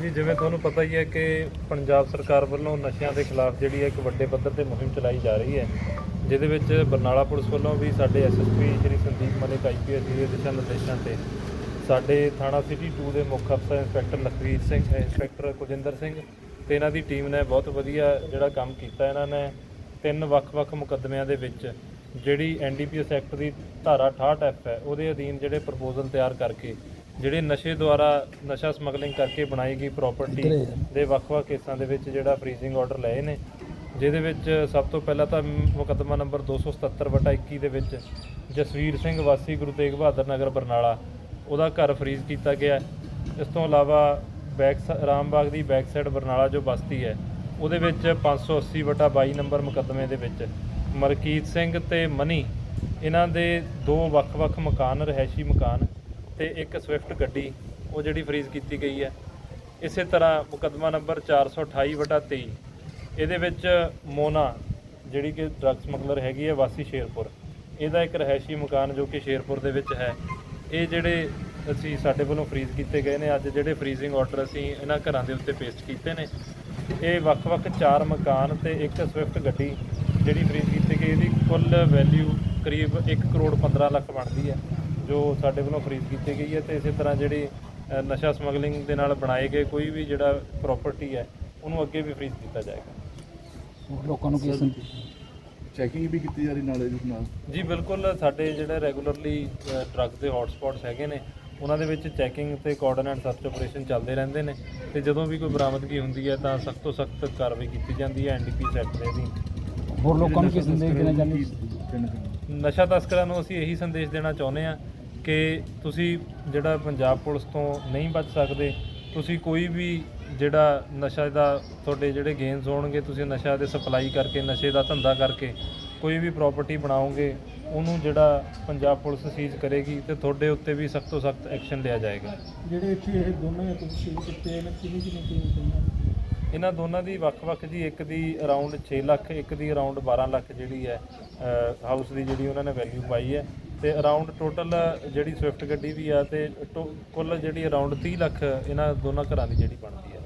ਜੀ, ਜਿਵੇਂ ਤੁਹਾਨੂੰ ਪਤਾ ਹੀ ਹੈ ਕਿ ਪੰਜਾਬ ਸਰਕਾਰ ਵੱਲੋਂ ਨਸ਼ਿਆਂ ਦੇ ਖਿਲਾਫ ਜਿਹੜੀ ਹੈ ਇੱਕ ਵੱਡੇ ਪੱਧਰ ਤੇ ਮੁਹਿੰਮ ਚਲਾਈ ਜਾ ਰਹੀ ਹੈ, ਜਿਹਦੇ ਵਿੱਚ ਬਰਨਾਲਾ ਪੁਲਿਸ ਵੱਲੋਂ ਵੀ ਸਾਡੇ ਐਸਐਸਪੀ ਸ਼੍ਰੀ ਸੰਦੀਪ ਮਲਿਕ ਆਈਪੀਐਸ ਜੀ ਦੇ ਦਿਸ਼ਾ ਨਿਰਦੇਸ਼ਾਂ ਤੇ ਸਾਡੇ ਥਾਣਾ ਸਿਟੀ 2 ਦੇ ਮੁੱਖ ਅਫਸਰ ਇੰਸਪੈਕਟਰ ਲਖਵੀਰ ਸਿੰਘ ਇੰਸਪੈਕਟਰ ਕੁਜਿੰਦਰ ਸਿੰਘ ਤੇ ਇਹਨਾਂ ਦੀ ਟੀਮ ਨੇ ਬਹੁਤ ਵਧੀਆ ਜਿਹੜਾ ਕੰਮ ਕੀਤਾ ਇਹਨਾਂ ਨੇ। ਤਿੰਨ ਵੱਖ-ਵੱਖ ਮੁਕੱਦਮਿਆਂ ਦੇ ਵਿੱਚ ਜਿਹੜੀ ਐਨਡੀਪੀਐਸ ਐਕਟ ਦੀ ਧਾਰਾ 68 ਐਫ ਹੈ, ਉਹਦੇ ਅਧੀਨ ਜਿਹੜੇ ਪ੍ਰਪੋਜ਼ਲ ਤਿਆਰ ਕਰਕੇ ਜਿਹੜੇ ਨਸ਼ੇ ਦੁਆਰਾ ਨਸ਼ਾ ਸਮਗਲਿੰਗ ਕਰਕੇ ਬਣਾਈ ਗਈ ਪ੍ਰਾਪਰਟੀ ਦੇ ਵੱਖ-ਵੱਖ ਕੇਸਾਂ ਦੇ ਵਿੱਚ ਜਿਹੜਾ ਫ੍ਰੀਜ਼ਿੰਗ ਆਰਡਰ ਲਏ ਨੇ ਜਿਹਦੇ ਵਿੱਚ ਸਭ ਤੋਂ ਪਹਿਲਾਂ ਤਾਂ ਮੁਕੱਦਮਾ ਨੰਬਰ 277/21 ਦੇ ਵਿੱਚ ਜਸਵੀਰ ਸਿੰਘ ਵਾਸੀ ਗੁਰੂ ਤੇਗ ਬਹਾਦਰ ਨਗਰ ਬਰਨਾਲਾ ਉਹਦਾ ਘਰ ਫ੍ਰੀਜ਼ ਕੀਤਾ ਗਿਆ ਇਸ ਤੋਂ ਇਲਾਵਾ ਬੈਕ ਰਾਮਬਾਗ ਦੀ ਬੈਕ ਸਾਈਡ ਬਰਨਾਲਾ ਜੋ ਬਸਤੀ ਹੈ ਉਹਦੇ ਵਿੱਚ 580/22 ਨੰਬਰ ਮੁਕੱਦਮੇ ਦੇ ਵਿੱਚ ਮਰਕੀਤ ਸਿੰਘ ਤੇ ਮਨੀ ਇਹਨਾਂ ਦੇ ਦੋ ਵੱਖ-ਵੱਖ ਮਕਾਨ ਰਹਿائشੀ ਮਕਾਨ ਅਤੇ ਇੱਕ ਸਵਿਫਟ ਗੱਡੀ, ਉਹ ਜਿਹੜੀ ਫਰੀਜ਼ ਕੀਤੀ ਗਈ ਹੈ। ਇਸੇ ਤਰ੍ਹਾਂ ਮੁਕੱਦਮਾ ਨੰਬਰ 428/23 ਇਹਦੇ ਵਿੱਚ ਮੋਨਾ, ਜਿਹੜੀ ਕਿ ਡਰੱਗ ਸਮਗਲਰ ਹੈਗੀ ਹੈ, ਵਾਸੀ ਸ਼ੇਰਪੁਰ। ਇਹਦਾ ਇੱਕ ਰਹਿائشੀ ਮਕਾਨ ਜੋ ਕਿ ਸ਼ੇਰਪੁਰ ਦੇ ਵਿੱਚ ਹੈ। ਇਹ ਜਿਹੜੇ ਅਸੀਂ ਸਾਡੇ ਵੱਲੋਂ ਫ੍ਰੀਜ਼ ਕੀਤੇ ਗਏ ਨੇ, ਅੱਜ ਜਿਹੜੇ ਫਰੀਜ਼ਿੰਗ ਆਰਡਰ ਅਸੀਂ ਇਹਨਾਂ ਘਰਾਂ ਦੇ ਉੱਤੇ ਪੇਸ਼ ਕੀਤੇ ਨੇ। ਇਹ ਵੱਖ-ਵੱਖ ਚਾਰ ਮਕਾਨ ਅਤੇ ਇੱਕ ਸਵਿਫਟ ਗੱਡੀ ਜਿਹੜੀ ਫ੍ਰੀਜ਼ ਕੀਤੀ ਗਈ, ਇਹਦੀ ਕੁੱਲ ਵੈਲਿਊ ਕਰੀਬ ਇੱਕ ਕਰੋੜ 15 ਲੱਖ ਬਣਦੀ ਹੈ। ਜੋ ਸਾਡੇ ਵੱਲੋਂ ਫ੍ਰੀਜ਼ ਕੀਤੀ ਗਈ ਹੈ ਤੇ ਇਸੇ ਤਰ੍ਹਾਂ ਜਿਹੜੀ ਨਸ਼ਾ ਸਮਗਲਿੰਗ ਦੇ ਨਾਲ ਬਣਾਏ ਗਏ ਕੋਈ ਵੀ ਜਿਹੜਾ ਪ੍ਰਾਪਰਟੀ ਹੈ ਉਹਨੂੰ ਅੱਗੇ ਵੀ ਫ੍ਰੀਜ਼ ਕੀਤਾ ਜਾਏਗਾ। ਲੋਕਾਂ ਨੂੰ ਕੀ ਚੈਕਿੰਗ ਵੀ ਕੀਤੀ ਜਾ ਰਹੀ ਨਾਲੇ ਦੇ ਨਾਲ? ਜੀ ਬਿਲਕੁਲ ਸਾਡੇ ਜਿਹੜੇ ਰੈਗੂਲਰਲੀ ਡਰੱਗ ਦੇ ਹੌਟਸਪੌਟਸ ਹੈਗੇ ਨੇ ਉਹਨਾਂ ਦੇ ਵਿੱਚ ਚੈਕਿੰਗ ਤੇ ਕੋਆਰਡੀਨੇਟ ਸਰਚ ਆਪਰੇਸ਼ਨ ਚੱਲਦੇ ਰਹਿੰਦੇ ਨੇ ਤੇ ਜਦੋਂ ਵੀ ਕੋਈ ਬਰਾਮਦਗੀ ਹੁੰਦੀ ਹੈ ਤਾਂ ਸਖਤ ਤੋਂ ਸਖਤ ਕਾਰਵਾਈ ਕੀਤੀ ਜਾਂਦੀ ਹੈ ਐਨਡੀਪੀ ਸੈਕਟ ਦੇ ਅਧੀਨ। ਹੋਰ ਲੋਕਾਂ ਨੂੰ ਕੀ ਸੰਦੇਸ਼ ਦੇਣਾ ਚਾਹੁੰਦੇ ਨਸ਼ਾ ਤਸਕਰਾਂ ਨੂੰ ਅਸੀਂ ਇਹੀ ਸੰਦੇਸ਼ ਦੇਣਾ ਚਾਹੁੰਦੇ ਹਾਂ ਕਿ ਤੁਸੀਂ ਜਿਹੜਾ ਪੰਜਾਬ ਪੁਲਿਸ ਤੋਂ ਨਹੀਂ ਬਚ ਸਕਦੇ ਤੁਸੀਂ ਕੋਈ ਵੀ ਜਿਹੜਾ ਨਸ਼ਾ ਦਾ ਤੁਹਾਡੇ ਜਿਹੜੇ ਗੇਨਸ ਹੋਣਗੇ ਤੁਸੀਂ ਨਸ਼ਾ ਦੇ ਸਪਲਾਈ ਕਰਕੇ ਨਸ਼ੇ ਦਾ ਧੰਦਾ ਕਰਕੇ ਕੋਈ ਵੀ ਪ੍ਰਾਪਰਟੀ ਬਣਾਓਗੇ ਉਹਨੂੰ ਜਿਹੜਾ ਪੰਜਾਬ ਪੁਲਿਸ ਸੀਜ਼ ਕਰੇਗੀ ਤੇ ਤੁਹਾਡੇ ਉੱਤੇ ਵੀ ਸਖਤ ਤੋਂ ਸਖਤ ਐਕਸ਼ਨ ਲਿਆ ਜਾਏਗਾ। ਜਿਹੜੇ ਇੱਥੇ ਇਹ ਦੋਨੇ ਤੁਸੀਂ ਕਿਤੇ ਇਹਨਾਂ ਕਿੰਨੀ ਕਿੰਨੀ ਕੀਮਤ ਇਹਨਾਂ ਦੋਨਾਂ ਦੀ ਵੱਖ-ਵੱਖ ਜੀ ਇੱਕ ਦੀ ਅਰਾਊਂਡ 6 ਲੱਖ ਇੱਕ ਦੀ ਅਰਾਊਂਡ 12 ਲੱਖ ਜਿਹੜੀ ਹੈ ਹਾਊਸ ਦੀ ਜਿਹੜੀ ਉਹਨਾਂ ਨੇ ਵੈਲਿਊ ਪਾਈ ਹੈ। ਤੇ ਅਰਾਊਂਡ ਟੋਟਲ ਜਿਹੜੀ ਸਵਿਫਟ ਗੱਡੀ ਵੀ ਆ ਤੇ ਟੋ- ਕੁੱਲ ਜਿਹੜੀ ਅਰਾਊਂਡ 30 ਲੱਖ ਇਹਨਾਂ ਦੋਨਾਂ ਘਰਾਂ ਦੀ ਜਿਹੜੀ ਬਣਦੀ ਆ।